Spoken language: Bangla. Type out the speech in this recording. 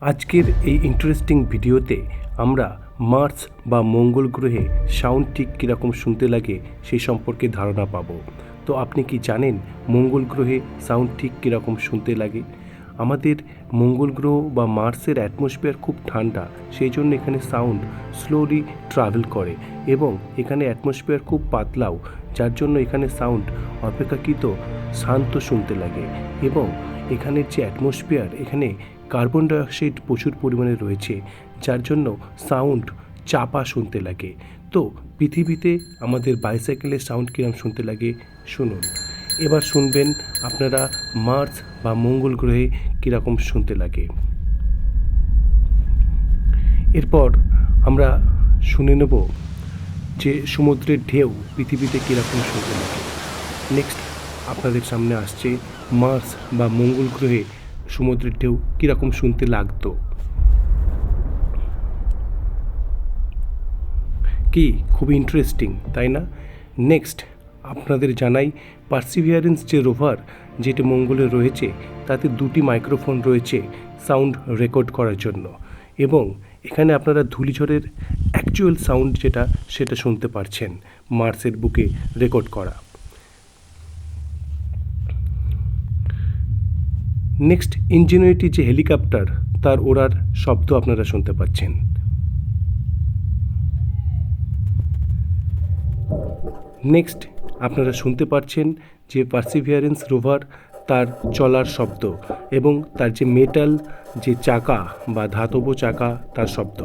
আজকের এই ইন্টারেস্টিং ভিডিওতে আমরা মার্স বা মঙ্গল গ্রহে সাউন্ড ঠিক কীরকম শুনতে লাগে সেই সম্পর্কে ধারণা পাবো। তো আপনি কি জানেন মঙ্গল গ্রহে সাউন্ড ঠিক কীরকম শুনতে লাগে? আমাদের মঙ্গল গ্রহ বা মার্সের অ্যাটমসফিয়ার খুব ঠান্ডা, সেই জন্য এখানে সাউন্ড স্লোলি ট্রাভেল করে এবং এখানে অ্যাটমসফিয়ার খুব পাতলাও, যার জন্য এখানে সাউন্ড অপেক্ষাকৃত শান্ত শুনতে লাগে এবং এখানের যে অ্যাটমসফিয়ার এখানে কার্বন ডাইঅক্সাইড প্রচুর পরিমাণে রয়েছে, যার জন্য সাউন্ড চাপা শুনতে লাগে। তো পৃথিবীতে আমাদের বাইসাইকেলের সাউন্ড কিরম শুনতে লাগে? শুনুন। এবার শুনবেন আপনারা মার্স বা মঙ্গল গ্রহে কীরকম শুনতে লাগে। এরপর আমরা শুনে নেব যে সমুদ্রের ঢেউ পৃথিবীতে কীরকম শুনতে লাগে। নেক্সট আপনাদের সামনে আসছে মার্স বা মঙ্গল গ্রহে সমুদ্রের ঢেউ কীরকম শুনতে লাগতো? কি খুব ইন্টারেস্টিং তাই না? নেক্সট আপনাদের জানাই পার্সিভিয়ারেন্স যে রোভার যেটি মঙ্গলে রয়েছে, তাতে দুটি মাইক্রোফোন রয়েছে সাউন্ড রেকর্ড করার জন্য এবং এখানে আপনারা ধূলিঝড়ের অ্যাকচুয়াল সাউন্ড যেটা, সেটা শুনতে পারছেন মার্সের বুকে রেকর্ড করা। নেক্সট ইঞ্জিনিয়ারিটি যে হেলিকপ্টার তার ওড়ার শব্দ আপনারা শুনতে পাচ্ছেন। নেক্সট আপনারা শুনতে পাচ্ছেন যে পার্সিভিয়ারেন্স রোভার তার চলার শব্দ এবং তার যে মেটাল যে চাকা বা ধাতব চাকা, তার শব্দ।